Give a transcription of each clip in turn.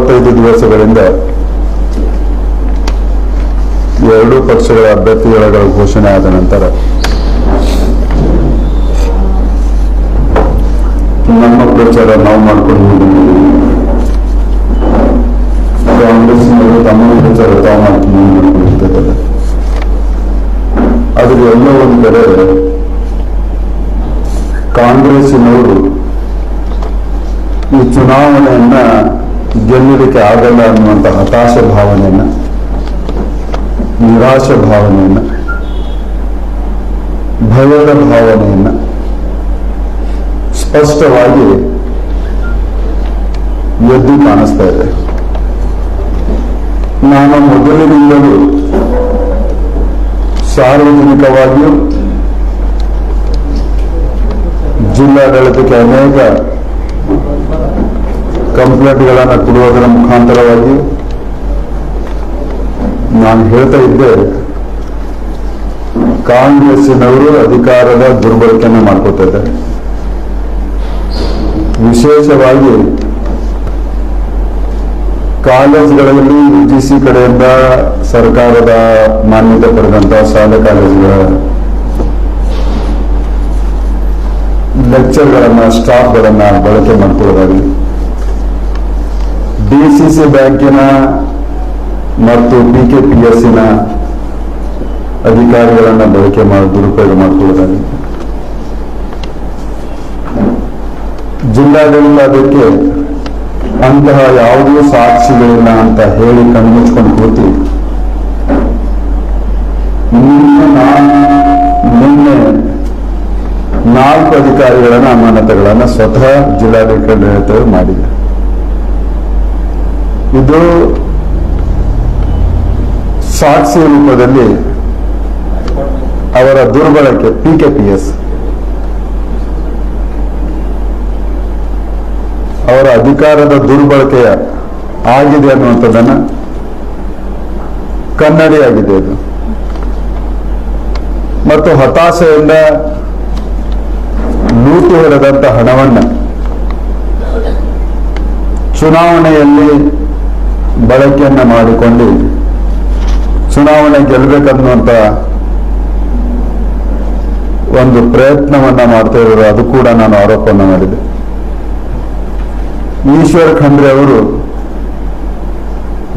ನಲವತ್ತೈದು ದಿವಸಗಳಿಂದ ಎರಡೂ ಪಕ್ಷಗಳ ಅಭ್ಯರ್ಥಿಗಳ ಘೋಷಣೆ ಆದ ನಂತರ ನಮ್ಮ ಪ್ರಚಾರ ನಾವು ಮಾಡ್ಕೊಂಡು. ಕಾಂಗ್ರೆಸ್ನವರು ತಮ್ಮ ಪ್ರಚಾರ ತಾವು ಮಾಡ್ಕೊಂಡು ಆದ್ರೆ ಎಲ್ಲೋ ಒಂದು ಕಡೆ ಕಾಂಗ್ರೆಸ್ಸಿನವರು ಈ ಚುನಾವಣೆಯನ್ನ ಗೆಲ್ಲಲಿಕ್ಕೆ ಆಗಲ್ಲ ಅನ್ನುವಂಥ ಹತಾಶ ಭಾವನೆಯನ್ನು, ನಿರಾಶೆ ಭಾವನೆಯನ್ನು, ಭಯದ ಭಾವನೆಯನ್ನ ಸ್ಪಷ್ಟವಾಗಿ ಎದ್ದು ಕಾಣಿಸ್ತಾ ಇದೆ. ನಾನು ಮೊದಲಿನಿಂದಲೂ ಸಾರ್ವಜನಿಕವಾಗಿಯೂ ಜಿಲ್ಲಾಡಳಿತಕ್ಕೆ ಅನೇಕ ಕಂಪ್ಲೇಂಟ್ಗಳನ್ನು ಕೊಡುವುದರ ಮುಖಾಂತರವಾಗಿ ನಾನು ಹೇಳ್ತಾ ಇದ್ದೆ, ಕಾಂಗ್ರೆಸ್ಸಿನವರು ಅಧಿಕಾರದ ದುರ್ಬಳಕೆಯನ್ನು ಮಾಡ್ಕೋತಾ ಇದ್ದಾರೆ. ವಿಶೇಷವಾಗಿ ಕಾಲೇಜುಗಳಲ್ಲಿ ಯು ಜಿ ಸಿ ಕಡೆಯಿಂದ ಸರ್ಕಾರದ ಮಾನ್ಯತೆ ಪಡೆದಂತಹ ಶಾಲೆ ಕಾಲೇಜುಗಳ ಲೆಕ್ಚರ್ಗಳನ್ನ ಸ್ಟಾಫ್ಗಳನ್ನ ಬಳಕೆ ಮಾಡ್ಕೊಳ್ಳೋದಾಗಲಿ ಡಿ ಸಿ ಸಿ ಬ್ಯಾಂಕಿನ ಮತ್ತು ಪಿ ಕೆ ಪಿ ಎಸ್ ಸಿನ ಅಧಿಕಾರಿಗಳನ್ನು ಬಳಕೆ ಮಾಡಿ ದುರುಪಯೋಗ ಮಾಡಿಕೊಳ್ಳೋದಾಗಲಿ ಜಿಲ್ಲಾಡಳಿತ ಅದಕ್ಕೆ ಅಂತಹ ಯಾವುದೇ ಸಾಕ್ಷಿಗಳಿಲ್ಲ ಅಂತ ಹೇಳಿ ಕಣ್ಮುಚ್ಕೊಂಡು ಕೂತಿ ನಿನ್ನೆ ನಿನ್ನೆ ನಾಲ್ಕು ಅಧಿಕಾರಿಗಳನ್ನ ಅಮಾನತುಗಳನ್ನ ಸ್ವತಃ ಜಿಲ್ಲಾಧಿಕಾರಿ ಮಾಡಿದೆ. ಇದು ಸಾಕ್ಷಿ ರೂಪದಲ್ಲಿ ಅವರ ದುರ್ಬಳಕೆ ಪಿ ಕೆ ಪಿ ಎಸ್ ಅವರ ಅಧಿಕಾರದ ದುರ್ಬಳಕೆಯ ಆಗಿದೆ ಅನ್ನುವಂಥದ್ದನ್ನ ಕನ್ನಡಿಯಾಗಿದೆ ಅದು ಮತ್ತು ಹತಾಶೆಯಿಂದ ಲೂಟಿ ಹೇಳದಂತ ಹಣವನ್ನ ಚುನಾವಣೆಯಲ್ಲಿ ಬಳಕೆಯನ್ನ ಮಾಡಿಕೊಂಡು ಚುನಾವಣೆ ಗೆಲ್ಲಬೇಕನ್ನುವಂತ ಒಂದು ಪ್ರಯತ್ನವನ್ನ ಮಾಡ್ತಾ ಇರೋರು, ಅದು ಕೂಡ ನಾನು ಆರೋಪವನ್ನು ಮಾಡಿದೆ ಈಶ್ವರ್ ಖಂಡ್ರೆ ಅವರು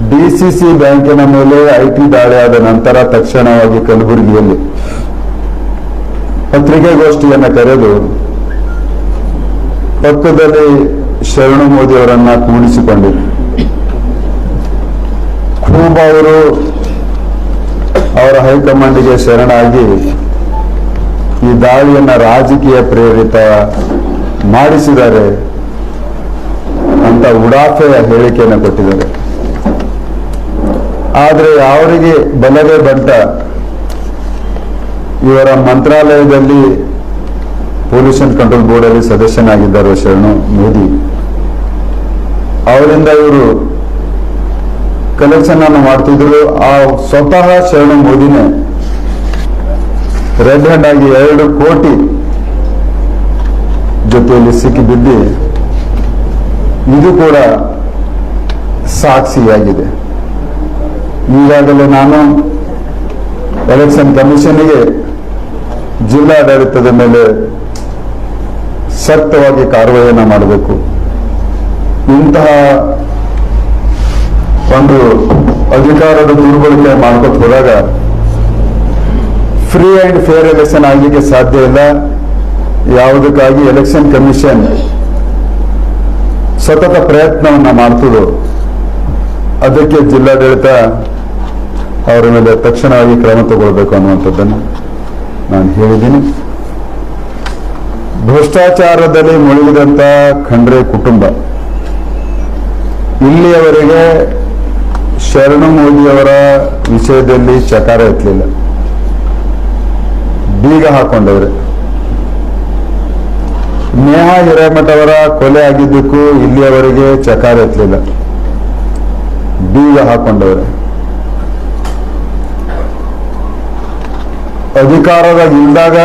ಡಿಸಿಸಿ ಬ್ಯಾಂಕಿನ ಮೇಲೆ ಐಟಿ ದಾಳಿ ಆದ ನಂತರ ತಕ್ಷಣವಾಗಿ ಕಲಬುರಗಿಯಲ್ಲಿ ಪತ್ರಿಕೆಗೋಷ್ಠಿಯನ್ನು ಕರೆದು ಪಕ್ಕದಲ್ಲಿ ಶರಣು ಮೋದಿ ಅವರನ್ನ ಕೂಡಿಸಿಕೊಂಡಿದ್ರು ಖೂಬ್ ಅವರು ಅವರ ಹೈಕಮಾಂಡ್ಗೆ ಶರಣಾಗಿ ಈ ದಾಳಿಯನ್ನ ರಾಜಕೀಯ ಪ್ರೇರಿತ ಮಾಡಿಸಿದ್ದಾರೆ ಅಂತ ಉಡಾಫೆಯ ಹೇಳಿಕೆಯನ್ನು ಕೊಟ್ಟಿದ್ದಾರೆ. ಆದರೆ ಅವರಿಗೆ ಬಲವೇ ಬಂಟ ಇವರ ಮಂತ್ರಾಲಯದಲ್ಲಿ ಪೊಲ್ಯೂಷನ್ ಕಂಟ್ರೋಲ್ ಬೋರ್ಡ್ ಅಲ್ಲಿ ಸದಸ್ಯನಾಗಿದ್ದಾರೆ ಶರಣು ಮೋದಿ. ಅವರಿಂದ ಇವರು ಕಲೆಕ್ಷನ್ ಅನ್ನು ಮಾಡ್ತಿದ್ರು. ಆ ಸ್ವತಃ ಶರಣ ಮೋದಿನೇ ರೆಡ್ ಹ್ಯಾಂಡ್ ಆಗಿ ಎರಡು ಕೋಟಿ ಜೊತೆಯಲ್ಲಿ ಸಿಕ್ಕಿಬಿದ್ದಿ ಇದು ಕೂಡ ಸಾಕ್ಷಿಯಾಗಿದೆ. ಈಗಾಗಲೇ ನಾನು ಎಲೆಕ್ಷನ್ ಕಮಿಷನ್ಗೆ ಜಿಲ್ಲಾಡಳಿತದ ಮೇಲೆ ಸಕ್ತವಾಗಿ ಕಾರ್ಯವಾಹಿಯನ್ನು ಮಾಡಬೇಕು. ಇಂತಹ ಒಂದು ಅಧಿಕಾರದ ದುರ್ಬಳಕೆ ಮಾಡ್ಕೊತ ಹೋದಾಗ ಫ್ರೀ ಅಂಡ್ ಫೇರ್ ಎಲೆಕ್ಷನ್ ಆಗಲಿಕ್ಕೆ ಸಾಧ್ಯ ಇಲ್ಲ. ಯಾವುದಕ್ಕಾಗಿ ಎಲೆಕ್ಷನ್ ಕಮಿಷನ್ ಸತತ ಪ್ರಯತ್ನವನ್ನ ಮಾಡ್ತದೋ ಅದಕ್ಕೆ ಜಿಲ್ಲಾಡಳಿತ ಅವರ ಮೇಲೆ ತಕ್ಷಣವಾಗಿ ಕ್ರಮ ತಗೊಳ್ಬೇಕು ಅನ್ನುವಂಥದ್ದನ್ನು ನಾನು ಹೇಳಿದ್ದೀನಿ. ಭ್ರಷ್ಟಾಚಾರದಲ್ಲಿ ಮುಳುಗಿದಂತ ಖಂಡ್ರೆ ಕುಟುಂಬ. ಇಲ್ಲಿಯವರೆಗೆ ಶರಣು ಮೋದಿಯವರ ವಿಷಯದಲ್ಲಿ ಚಕಾರ ಎತ್ತಲಿಲ್ಲ ಬೀಗ ಹಾಕೊಂಡವ್ರೆ. ನೇಹ ಹಿರೇಮಠ ಅವರ ಕೊಲೆ ಆಗಿದ್ದಕ್ಕೂ ಇಲ್ಲಿಯವರೆಗೆ ಚಕಾರ ಎತ್ತಲಿಲ್ಲ ಬೀಗ ಹಾಕೊಂಡವ್ರೆ. ಅಧಿಕಾರದ ಇಲ್ದಾಗ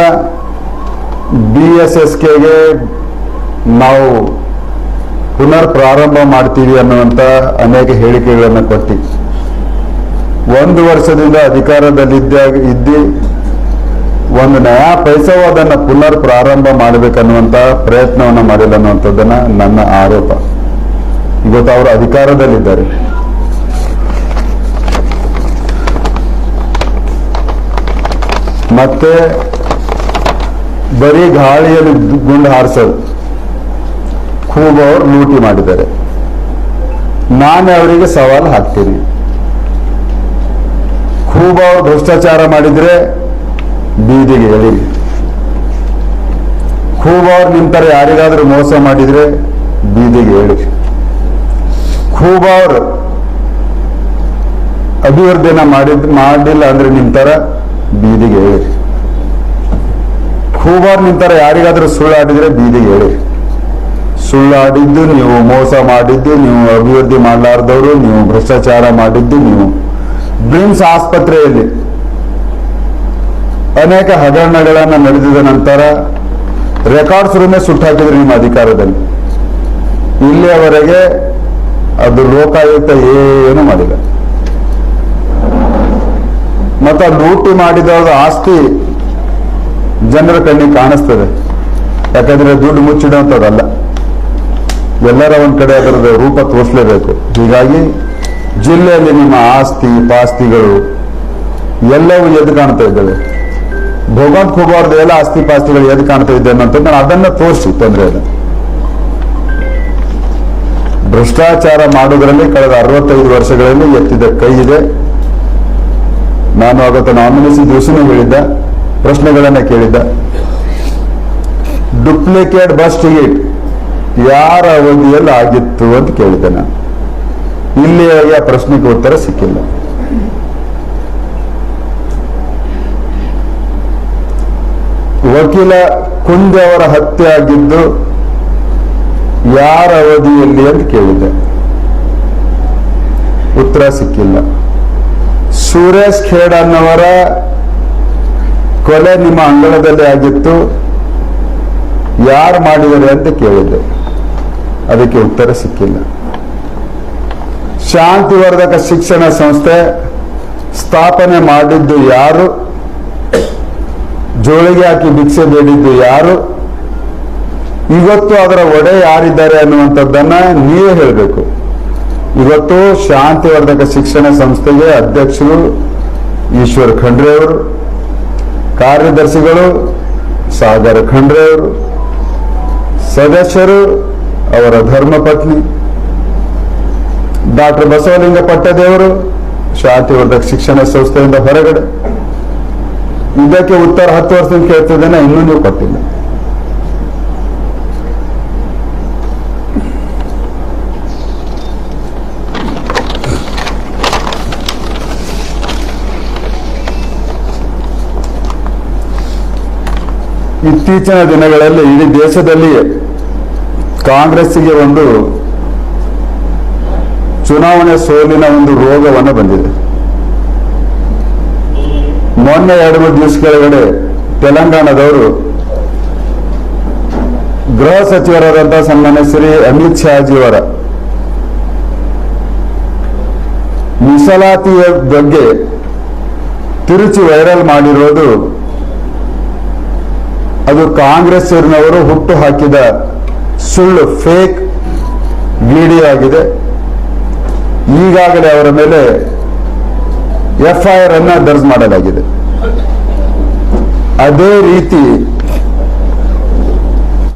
ಬಿ ಎಸ್ ಎಸ್ ಕೆಗೆ ನಾವು ಪುನರ್ ಪ್ರಾರಂಭ ಮಾಡ್ತೀವಿ ಅನ್ನುವಂತ ಅನೇಕ ಹೇಳಿಕೆಗಳನ್ನು ಕೊಟ್ಟಿ. ಒಂದು ವರ್ಷದಿಂದ ಅಧಿಕಾರದಲ್ಲಿದ್ದ ಇದ್ದಿ, ಒಂದು ನಯಾ ಪೈಸವೂ ಪುನರ್ ಪ್ರಾರಂಭ ಮಾಡಬೇಕನ್ನುವಂತ ಪ್ರಯತ್ನವನ್ನ ಮಾಡಿಲ್ಲ ಅನ್ನುವಂಥದ್ದನ್ನು ನನ್ನ ಆರೋಪ. ಇವತ್ತು ಅವರು ಅಧಿಕಾರದಲ್ಲಿದ್ದಾರೆ. ಮತ್ತೆ ಬರೀ ಗಾಳಿಯಲ್ಲಿ ಗುಂಡು ಹಾರಿಸೋದು. ಕೂಗವ್ರು ಲೂಟಿ ಮಾಡಿದ್ದಾರೆ. ನಾನು ಅವರಿಗೆ ಸವಾಲು ಹಾಕ್ತೀನಿ. ಖೂಬ ಭ್ರಷ್ಟಾಚಾರ ಮಾಡಿದ್ರೆ ಬೀದಿಗೆ ಎಳಿ. ಕೂಬವ್ರು ನಿಂತರ ಯಾರಿಗಾದ್ರೂ ಮೋಸ ಮಾಡಿದ್ರೆ ಬೀದಿಗೆ ಹೇಳಿ ಅವರು ಅಭಿವೃದ್ಧಿನ ಮಾಡಿದ್, ಮಾಡಿಲ್ಲ ಅಂದ್ರೆ ನಿಂತರ ಬೀದಿಗೆ ಹೇಳಿ ಕೂಬವ್ರು ನಿಂತರ ಯಾರಿಗಾದ್ರೂ ಸುಳ್ಳಾಡಿದ್ರೆ ಬೀದಿಗೆ ಹೇಳಿ ಸುಳ್ಳಾಡಿದ್ದು ನೀವು, ಮೋಸ ಮಾಡಿದ್ದು ನೀವು, ಅಭಿವೃದ್ಧಿ ಮಾಡಲಾರ್ದವರು ನೀವು, ಭ್ರಷ್ಟಾಚಾರ ಮಾಡಿದ್ದು ನೀವು. ಬ್ರಿಮ್ಸ್ ಆಸ್ಪತ್ರೆಯಲ್ಲಿ ಅನೇಕ ಹಗರಣಗಳನ್ನ ನಡೆದಿದ ನಂತರ ರೆಕಾರ್ಡ್ಸ್ ರೂಮೇ ಸುಟ್ಟಾಕಿದ್ರು ನಿಮ್ಮ ಅಧಿಕಾರದಲ್ಲಿ. ಇಲ್ಲಿಯವರೆಗೆ ಅದು ಲೋಕಾಯುಕ್ತ ಏನು ಮಾಡಿಲ್ಲ. ಮತ್ತು ಲೂಟಿ ಮಾಡಿದ ಆಸ್ತಿ ಜನರ ಕಣ್ಣಿಗೆ ಕಾಣಿಸ್ತದೆ. ಯಾಕಂದ್ರೆ ದುಡ್ಡು ಮುಚ್ಚಿಡುವಂಥದ್ದಲ್ಲ ಎಲ್ಲರ ಒಂದ್ ಕಡೆ ಅದರದ ರೂಪ ತೋರಿಸಲೇಬೇಕು. ಹೀಗಾಗಿ ಜಿಲ್ಲೆಯಲ್ಲಿ ನಿಮ್ಮ ಆಸ್ತಿ, ಪಾಸ್ತಿಗಳು ಎಲ್ಲವೂ ಎದ್ದು ಕಾಣ್ತಾ ಇದ್ದಾವೆ. ಭಗವಂತ ಖುಬಾರ್ದು ಎಲ್ಲ ಆಸ್ತಿ, ಪಾಸ್ತಿಗಳು ಎದ್ದು ಕಾಣ್ತಾ ಇದ್ದೇನೆ ಅನ್ನೋಂಥದ್ದು ನಾನು ಅದನ್ನ ತೋರಿಸಿ, ತೊಂದರೆ ಇಲ್ಲ. ಭ್ರಷ್ಟಾಚಾರ ಮಾಡುವುದರಲ್ಲಿ ಕಳೆದ ಅರವತ್ತೈದು ವರ್ಷಗಳಲ್ಲಿ ಎತ್ತಿದ ಕೈ ಇದೆ. ನಾನು ಅವತ್ತು ನಾಮಿನೇಷನ್ ದಿವಸನೂ ಹೇಳಿದ್ದ, ಪ್ರಶ್ನೆಗಳನ್ನ ಕೇಳಿದ್ದ. ಡುಪ್ಲಿಕೇಟ್ ಬಸ್ ಟಿಕೆಟ್ ಯಾರ ಅವಧಿಯಲ್ಲಿ ಆಗಿತ್ತು ಅಂತ ಕೇಳಿದೆ ನಾನು. ಇಲ್ಲಿಯವರೆಗೆ ಆ ಪ್ರಶ್ನೆಗೆ ಉತ್ತರ ಸಿಕ್ಕಿಲ್ಲ. ವಕೀಲ ಕುಂದೆ ಅವರ ಹತ್ಯೆ ಆಗಿದ್ದು ಯಾರ ಅವಧಿಯಲ್ಲಿ ಅಂತ ಕೇಳಿದೆ. ಉತ್ತರ ಸಿಕ್ಕಿಲ್ಲ. ಸುರೇಶ್ ಖೇಡನ್ನವರ ಕೊಲೆ ನಿಮ್ಮ ಅಂಗಳದಲ್ಲಿ ಆಗಿತ್ತು. ಯಾರು ಮಾಡಿದರೆ ಅಂತ ಕೇಳಿದ್ದೆ ಅದಕ್ಕೆ ಉತ್ತರ ಸಿಕ್ಕಿಲ್ಲ. ಶಾಂತಿವರ್ಧಕ ಶಿಕ್ಷಣ ಸಂಸ್ಥೆ ಸ್ಥಾಪನೆ ಮಾಡಿದ್ದು ಯಾರು? ಜೋಳಿಗೆ ಹಾಕಿ ಭಿಕ್ಷೆ ಬೇಡಿದ್ದು ಯಾರು? ಇವತ್ತು ಅದರ ಒಡೆ ಯಾರಿದ್ದಾರೆ ಅನ್ನುವಂಥದ್ದನ್ನ ನೀವೇ ಹೇಳಬೇಕು. ಇವತ್ತು ಶಾಂತಿವರ್ಧಕ ಶಿಕ್ಷಣ ಸಂಸ್ಥೆಗೆ ಅಧ್ಯಕ್ಷರು ಈಶ್ವರ್ ಖಂಡ್ರೆ ಅವರು, ಕಾರ್ಯದರ್ಶಿಗಳು ಸಾಗರ್ ಖಂಡ್ರೆ ಅವರು, ಸದಸ್ಯರು ಅವರ ಧರ್ಮಪತ್ನಿ ಡಾಕ್ಟರ್ ಬಸವಲಿಂಗ ಪಟ್ಟದೇವರು ಶಾಂತಿವರ್ಧಕ ಶಿಕ್ಷಣ ಸಂಸ್ಥೆಯಿಂದ ಹೊರಗಡೆ. ಇದಕ್ಕೆ ಉತ್ತರ ಹತ್ತು ವರ್ಷದಿಂದ ಕೇಳ್ತಿದ್ದೇನೆ, ಇನ್ನೂ ನೀವು ಕೊಟ್ಟಿಲ್ಲ. ಇತ್ತೀಚಿನ ದಿನಗಳಲ್ಲಿ ಇಡೀ ದೇಶದಲ್ಲಿ ಕಾಂಗ್ರೆಸ್ಸಿಗೆ ಒಂದು ಚುನಾವಣೆ ಸೋಲಿನ ಒಂದು ರೋಗವನ್ನು ಬಂದಿದೆ. ಮೊನ್ನೆ ಎರಡು ಮೂರು ದಿವಸ ಕೆಳಗಡೆ ತೆಲಂಗಾಣದವರು ಗೃಹ ಸಚಿವರಾದಂತಹ ಸನ್ಮಾನ್ಯ ಶ್ರೀ ಅಮಿತ್ ಶಾಜಿಯವರ ಮೀಸಲಾತಿಯ ಬಗ್ಗೆ ತಿರುಚಿ ವೈರಲ್ ಮಾಡಿರೋದು ಅದು ಕಾಂಗ್ರೆಸ್ಸಿನವರು ಹುಟ್ಟು ಹಾಕಿದ ಸುಳ್ಳು ಫೇಕ್ ವಿಡಿಯೋ ಆಗಿದೆ. ಈಗಾಗಲೇ ಅವರ ಮೇಲೆ ಎಫ್ಐಆರ್ ಅನ್ನ ದರ್ಜ್ ಮಾಡಲಾಗಿದೆ. ಅದೇ ರೀತಿ